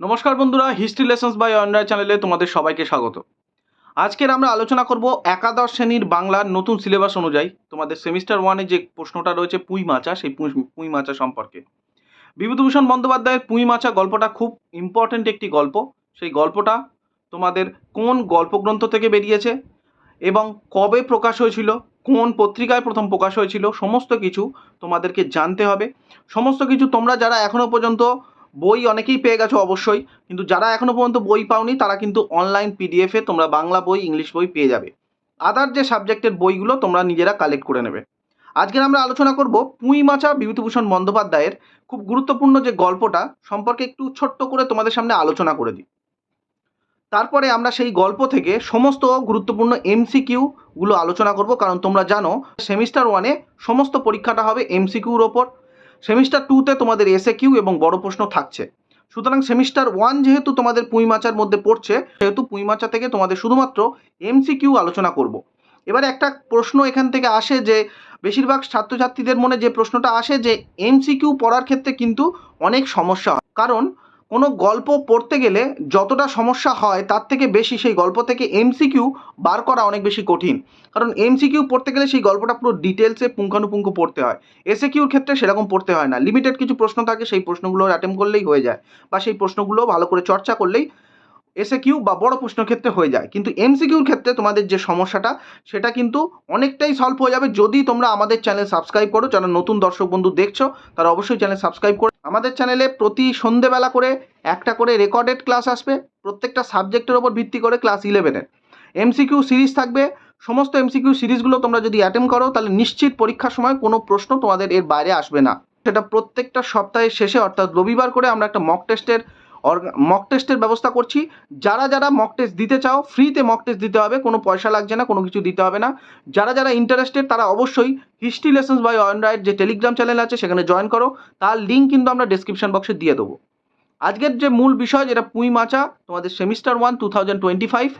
নমস্কার বন্ধুরা history lessons by অন্ডার চ্যানেলে তোমাদের সবাইকে স্বাগত। আজকের আমরা আলোচনা করব একাদশ শ্রেণির বাংলার নতুন সিলেবাস অনুযায়ী তোমাদের সেমিস্টার ওয়ানে যে প্রশ্নটা রয়েছে, পুঁই মাচা, সেই পুঁই মাচা সম্পর্কে। বিভূতিভূষণ বন্দ্যোপাধ্যায়ের পুঁই মাচা গল্পটা খুব ইম্পর্ট্যান্ট একটি গল্প। সেই গল্পটা তোমাদের কোন গল্পগ্রন্থ থেকে বেরিয়েছে এবং কবে প্রকাশ হয়েছিল, কোন পত্রিকায় প্রথম প্রকাশ হয়েছিল, সমস্ত কিছু তোমাদেরকে জানতে হবে। সমস্ত কিছু তোমরা যারা এখনও পর্যন্ত বই অনেকেই পেয়ে গেছো অবশ্যই, কিন্তু যারা এখনও পর্যন্ত বই পাওনি, তারা কিন্তু অনলাইন পিডিএফে তোমরা বাংলা বই ইংলিশ বই পেয়ে যাবে। আদার যে সাবজেক্টের বইগুলো তোমরা নিজেরা কালেক্ট করে নেবে। আজকের আমরা আলোচনা করব পুঁই মাচা বিভূতিভূষণ বন্দ্যোপাধ্যায়ের খুব গুরুত্বপূর্ণ যে গল্পটা সম্পর্কে একটু ছোট্ট করে তোমাদের সামনে আলোচনা করে দিই। তারপরে আমরা সেই গল্প থেকে সমস্ত গুরুত্বপূর্ণ এমসিকিউগুলো আলোচনা করব, কারণ তোমরা জানো সেমিস্টার ওয়ানে সমস্ত পরীক্ষাটা হবে এমসিকিউর ওপর। সেমিস্টার টুতে তোমাদের এসে কিউ এবং বড় প্রশ্ন থাকছে। সুতরাং সেমিস্টার ওয়ান যেহেতু তোমাদের পুঁই মাচার মধ্যে পড়ছে, সেহেতু পুঁই মাচা থেকে তোমাদের শুধুমাত্র এমসিকিউ আলোচনা করব। এবার একটা প্রশ্ন এখান থেকে আসে যে, বেশিরভাগ ছাত্রছাত্রীদের মনে যে প্রশ্নটা আসে যে এমসিকিউ পড়ার ক্ষেত্রে কিন্তু অনেক সমস্যা হয়। কারণ কোনো গল্প পড়তে গেলে যতটা সমস্যা হয়, তার থেকে বেশি সেই গল্প থেকে এমসিকিউ বার করা অনেক বেশি কঠিন। কারণ এমসিকিউ পড়তে গেলে সেই গল্পটা পুরো ডিটেলসে পুঙ্খানুপুঙ্খ পড়তে হয়। এসে কিউর ক্ষেত্রে সেরকম পড়তে হয় না। লিমিটেড কিছু প্রশ্ন থাকে, সেই প্রশ্নগুলো অ্যাটেম্প করলেই হয়ে যায় বা সেই প্রশ্নগুলো ভালো করে চর্চা করলেই এসে কিউ বা বড় প্রশ্ন ক্ষেত্রে হয়ে যায়। কিন্তু এমসিকিউর ক্ষেত্রে তোমাদের যে সমস্যাটা, সেটা কিন্তু অনেকটাই সলভ হয়ে যাবে যদি তোমরা আমাদের চ্যানেল সাবস্ক্রাইব করো। যারা নতুন দর্শক বন্ধু দেখছ, তারা অবশ্যই চ্যানেল সাবস্ক্রাইব করো আমাদের চ্যানেলে প্রতি সন্ধেবেলা করে একটা করে রেকর্ডেড ক্লাস আসবে। প্রত্যেকটা সাবজেক্টের ওপর ভিত্তি করে ক্লাস ইলেভেনের এমসিকিউ সিরিজ থাকবে। সমস্ত এমসিকিউ সিরিজগুলো তোমরা যদি অ্যাটেম্প করো, তাহলে নিশ্চিত পরীক্ষার সময় কোনো প্রশ্ন তোমাদের এর বাইরে আসবে না। সেটা প্রত্যেকটা সপ্তাহের শেষে, অর্থাৎ রবিবার করে আমরা একটা মক টেস্টের মক টেস্টের ব্যবস্থা করছি। যারা যারা মক টেস্ট দিতে চাও ফ্রিতে মক টেস্ট দিতে হবে, কোনো পয়সা লাগছে না, কোনো কিছু দিতে হবে না। যারা যারা ইন্টারেস্টেড তারা অবশ্যই হিস্ট্রি লেসন্স বাই অনরাইট যে টেলিগ্রাম চ্যানেল আছে, সেখানে জয়েন করো। তার লিঙ্ক কিন্তু আমরা ডিসক্রিপশন বক্সে দিয়ে দেবো। আজকের যে মূল বিষয়, যেটা পুঁই মাচা, তোমাদের semester one two thousand twenty five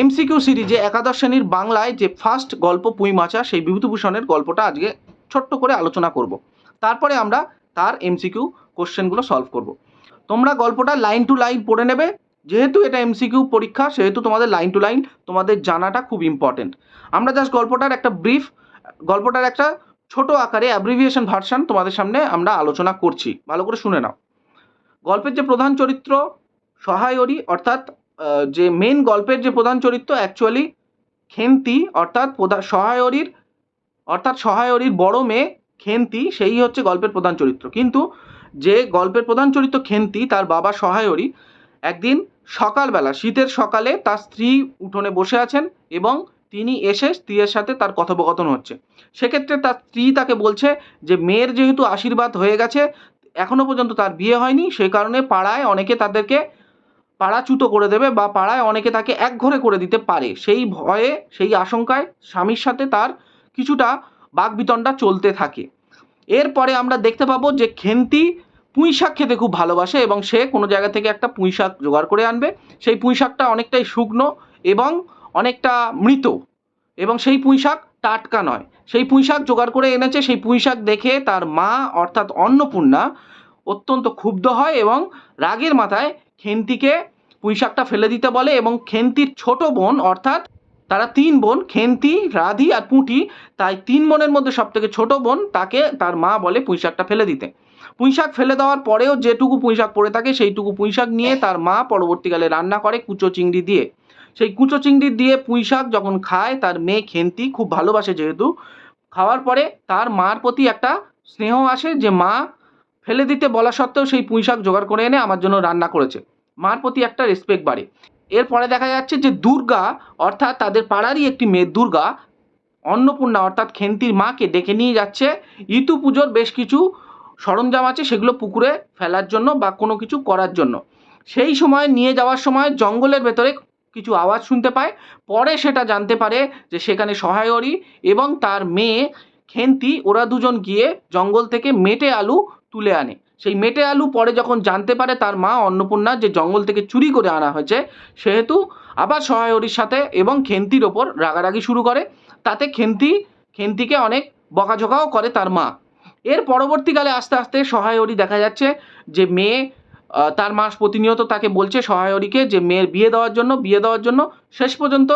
MCQ সিরিজে একাদশ শ্রেণির বাংলায় যে ফার্স্ট গল্প পুঁই মাচা, সেই বিভূতিভূষণের গল্পটা আজকে ছোট্ট করে আলোচনা করব। তারপরে আমরা তার এমসিকিউ কোশ্চেনগুলো সলভ করব। তোমরা গল্পটা লাইন টু লাইন পড়ে নেবে। যেহেতু এটা এমসিকিউ পরীক্ষা, সেহেতু তোমাদের লাইন টু লাইন, তোমাদের জানাটা খুব ইম্পর্টেন্ট আমরা জাস্ট গল্পটার একটা ব্রিফ গল্পটার একটা ছোট আকারে অ্যাব্রিভিয়েশন ভার্সন তোমাদের সামনে আমরা আলোচনা করছি। ভালো করে শুনে নাও। গল্পের যে প্রধান চরিত্র সহায়রী অর্থাৎ যে মেন গল্পের যে প্রধান চরিত্র অ্যাকচুয়ালি খেন্তি অর্থাৎ প্রধা- সহায়রীর অর্থাৎ সহায়রীর বড় মেয়ে খেন্তি সেই হচ্ছে গল্পের প্রধান চরিত্র। কিন্তু যে গল্পের প্রধান চরিত্র খেন্তি, তার বাবা সহায়রী, একদিন সকালবেলা, শীতের সকালে তার স্ত্রী উঠোনে বসে আছেন এবং তিনি এসে স্ত্রীর সাথে তার কথোপকথন হচ্ছে। সেক্ষেত্রে তার স্ত্রী তাকে বলছে যে, মেয়ের যেহেতু আশীর্বাদ হয়ে গেছে, এখনও পর্যন্ত তার বিয়ে হয়নি সেই কারণে পাড়ায় অনেকে তাদেরকে পাড়াচ্যুত করে দেবে বা পাড়ায় অনেকে তাকে একঘরে করে দিতে পারে। সেই ভয়ে, সেই আশঙ্কায় স্বামীর সাথে তার কিছুটা বাগবিতণ্ডা চলতে থাকে। এরপরে আমরা দেখতে পাবো যে খেন্তি পুঁই শাক খেতে খুব ভালোবাসে এবং সে কোনো জায়গা থেকে একটা পুঁই শাক জোগাড় করে আনবে। সেই পুঁই শাকটা অনেকটাই শুকনো এবং অনেকটা মৃত এবং সেই পুঁই শাক টাটকা নয়। সেই পুঁই শাক জোগাড় করে এনেছে, সেই পুঁই শাক দেখে তার মা অর্থাৎ অন্নপূর্ণা অত্যন্ত ক্ষুব্ধ হয় এবং রাগের মাথায় খেন্তিকে পুঁই শাকটা ফেলে দিতে বলে এবং খেন্তির ছোট বোন অর্থাৎ তারা তিন বোন, খেন্তি, রাধি আর পুঁটি। তাই তিন বোনের মধ্যে সব থেকে ছোটো বোন তাকে তার মা বলে পুঁই শাকটা ফেলে দিতে। পুঁই শাক ফেলে দেওয়ার পরেও যেটুকু পুঁই শাক পড়ে থাকে সেইটুকু পুঁই শাক নিয়ে তার মা পরবর্তীকালে রান্না করে কুচো চিংড়ি দিয়ে। সেই কুচো চিংড়ি দিয়ে পুঁই শাক যখন খায়, তার মেয়ে খেন্তি খুব ভালোবাসে যেহেতু। খাওয়ার পরে তার মার প্রতি একটা স্নেহ আসে যে, মা, ফেলে দিতে বলা সত্ত্বেও সেই পুঁই শাক জোগাড় করে এনে আমার জন্য রান্না করেছে। মার প্রতি একটা রেসপেক্ট বাড়ে। এরপরে দেখা যাচ্ছে যে দুর্গা, অর্থাৎ তাদের পাড়ারই একটি মেয়ে দুর্গা, অন্নপূর্ণা অর্থাৎ খেন্তির মাকে ডেকে নিয়ে যাচ্ছে। ইতু পুজোর বেশ কিছু সরঞ্জাম আছে, সেগুলো পুকুরে ফেলার জন্য বা কোনো কিছু করার জন্য। সেই সময়, নিয়ে যাওয়ার সময় জঙ্গলের ভেতরে কিছু আওয়াজ শুনতে পায়। পরে সেটা জানতে পারে যে সেখানে সহায়রী এবং তার মেয়ে, খেন্তি, ওরা দুজন গিয়ে জঙ্গল থেকে মেটে আলু তুলে আনে। সেই মেটে আলু পরে যখন জানতে পারে তার মা অন্নপূর্ণা যে জঙ্গল থেকে চুরি করে আনা হয়েছে, সেহেতু আবার সহায়রীর সাথে এবং খেন্তির ওপর রাগারাগি শুরু করে। তাতে খেন্তি, খেন্তিকে অনেক বকাঝকাও করে তার মা। এর পরবর্তীকালে আস্তে আস্তে সহায়রী দেখা যাচ্ছে যে মেয়ে তার মা প্রতিনিয়ত তাকে বলছে সহায়রীকে যে মেয়ের বিয়ে দেওয়ার জন্য, বিয়ে দেওয়ার জন্য শেষ পর্যন্ত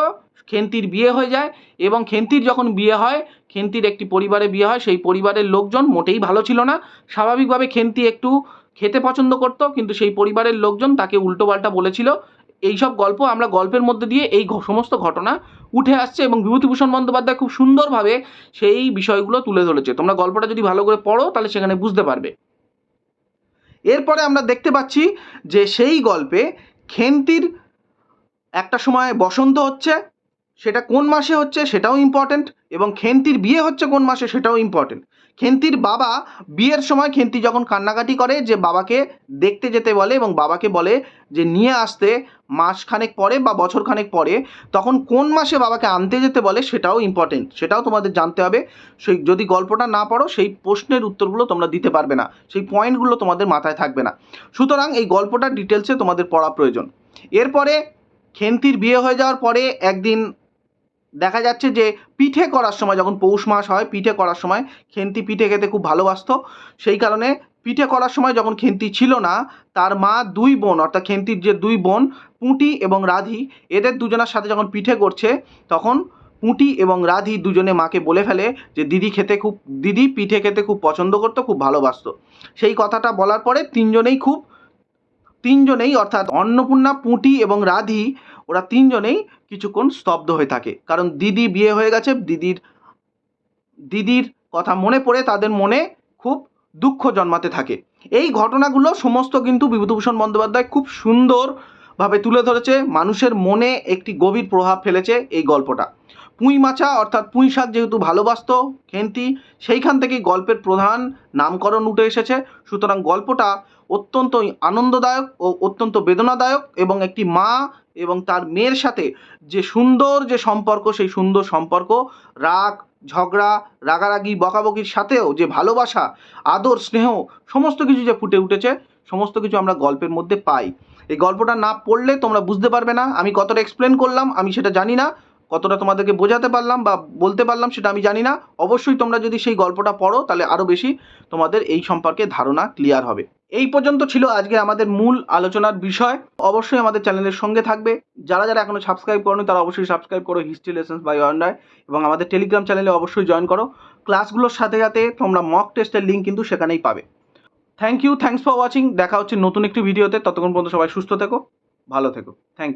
খেন্তির বিয়ে হয়ে যায় এবং খেন্তির যখন বিয়ে হয়, খেন্তির একটি পরিবারে বিয়ে হয়, সেই পরিবারের লোকজন মোটেই ভালো ছিল না। স্বাভাবিকভাবে খেন্তি একটু খেতে পছন্দ করত, কিন্তু সেই পরিবারের লোকজন তাকে উল্টোপাল্টা বলেছিল। এইসব গল্প আমরা গল্পের মধ্যে দিয়ে এই সমস্ত ঘটনা উঠে আসছে এবং বিভূতিভূষণ বন্দ্যোপাধ্যায় খুব সুন্দরভাবে সেই বিষয়গুলো তুলে ধরেছে। তোমরা গল্পটা যদি ভালো করে পড়ো, তাহলে সেখানে বুঝতে পারবে। এরপরে আমরা দেখতে পাচ্ছি যে সেই গল্পে খেন্তির একটা সময় বসন্ত হচ্ছে সেটা কোন মাসে হচ্ছে সেটাও ইম্পর্ট্যান্ট এবং খেন্তির বিয়ে হচ্ছে কোন মাসে সেটাও ইম্পর্টেন্ট খেন্তির বাবা বিয়ের সময় খেন্তি যখন কান্নাকাটি করে যে বাবাকে দেখতে যেতে বলে এবং বাবাকে বলে যে নিয়ে আসতে মাসখানেক পরে বা বছরখানেক পরে, তখন কোন মাসে বাবাকে আনতে যেতে বলে সেটাও ইম্পর্টেন্ট সেটাও তোমাদের জানতে হবে। সেই যদি গল্পটা না পড়ো, সেই প্রশ্নের উত্তরগুলো তোমরা দিতে পারবে না। সেই পয়েন্টগুলো তোমাদের মাথায় থাকবে না। সুতরাং এই গল্পটা ডিটেলসে তোমাদের পড়া প্রয়োজন। এরপরে খেন্তির বিয়ে হয়ে যাওয়ার পরে একদিন দেখা যাচ্ছে যে পিঠে করার সময় যখন পৌষ মাস হয়, পিঠে করার সময় খেন্তি পিঠে খেতে খুব ভালোবাসতো। সেই কারণে পিঠে করার সময় যখন খেন্তি ছিল না, তার মা দুই বোন, অর্থাৎ খেন্তির যে দুই বোন, পুঁটি এবং রাধি, এদের দুজনের সাথে যখন পিঠে করছে, তখন পুঁটি এবং রাধি দুজনে মাকে বলে ফেলে যে দিদি খেতে খুব, দিদি পিঠে খেতে খুব পছন্দ করতো, খুব ভালোবাসতো। সেই কথাটা বলার পরে তিনজনেই খুব, তিনজনেই অর্থাৎ অন্নপূর্ণা, পুঁটি এবং রাধি, ওরা তিনজনেই কিছুক্ষণ স্তব্ধ হয়ে থাকে। কারণ দিদি বিয়ে হয়ে গেছে, দিদির দিদির কথা মনে পড়ে তাদের মনে খুব দুঃখ জন্মাতে থাকে। এই ঘটনাগুলো সমস্ত কিন্তু বিভূতিভূষণ বন্দ্যোপাধ্যায় খুব সুন্দরভাবে তুলে ধরেছে, মানুষের মনে একটি গভীর প্রভাব ফেলেছে এই গল্পটা। পুঁই মাছা অর্থাৎ পুঁই শাক যেহেতু ভালোবাসতো খেন্তি, সেইখান থেকেই গল্পের প্রধান নামকরণ উঠে এসেছে। সুতরাং গল্পটা অত্যন্ত আনন্দদায়ক ও অত্যন্ত বেদনাদায়ক এবং একটি মা এবং তার মেয়ের সাথে যে সুন্দর যে সম্পর্ক, সেই সুন্দর সম্পর্ক, রাগ, ঝগড়া, রাগারাগি, বকাবকির সাথেও যে ভালোবাসা, আদর, স্নেহ, সমস্ত কিছু যে ফুটে উঠেছে, সমস্ত কিছু আমরা গল্পের মধ্যে পাই। এই গল্পটা না পড়লে তোমরা বুঝতে পারবে না, আমি কতটা এক্সপ্লেন করলাম, আমি সেটা জানি না, কতটা তোমাদেরকে বোঝাতে পারলাম বা বলতে পারলাম সেটা আমি জানি না। অবশ্যই তোমরা যদি সেই গল্পটা পড়ো, তাহলে আরও বেশি তোমাদের এই সম্পর্কে ধারণা ক্লিয়ার হবে। এই পর্যন্ত ছিল আজকে আমাদের মূল আলোচনার বিষয়। অবশ্যই আমাদের চ্যানেলের সঙ্গে থাকবে। যারা যারা এখনও সাবস্ক্রাইব করোনি, তারা অবশ্যই সাবস্ক্রাইব করো হিস্ট্রি লেসেন্স বাই অন্ডায় এবং আমাদের টেলিগ্রাম চ্যানেলে অবশ্যই জয়েন করো। ক্লাসগুলোর সাথে সাথে তোমরা মক টেস্টের লিঙ্ক কিন্তু সেখানেই পাবে। Thank you thanks for watching দেখা হচ্ছে নতুন একটি ভিডিওতে। ততক্ষণ পর্যন্ত সবাই সুস্থ থেকো, ভালো থেকো। Thank you